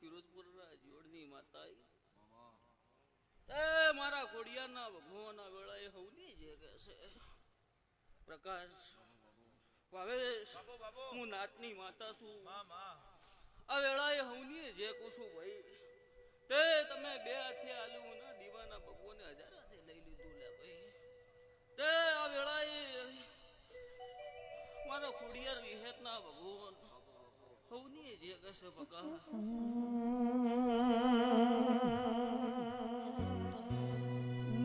ફિરોજપુર જોડની માતા એ મારા કોડિયાના ભગવાનના વેળાએ હવની જે કે છે, પ્રકાશ, ભાવેશ, હું નાતની માતા છું. આ વેળાએ હવની જે કુશું ભાઈ, તે તમે બે હાથે આલ્યું ના દીવાના ભગવાને હજાર હાથે લઈ લીધું લે ભાઈ. તે આ વેળાએ મારા ખોડિયાર વિહેતના ભગવાન હવની જે કહેશે બકા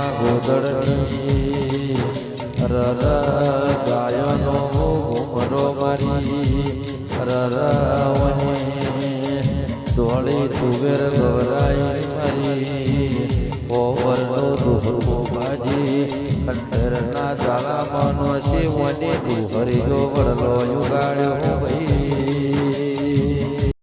ગોમા ગોદડની રર ગાયનો ઘુમરો મારી રર ધોળી તુવેર ગવરાઈ મારી ઓવરનો દુહરો બાજી ખંડરના જાળામાંનો શિવની દુહરી યુગાડ્યો ભાઈ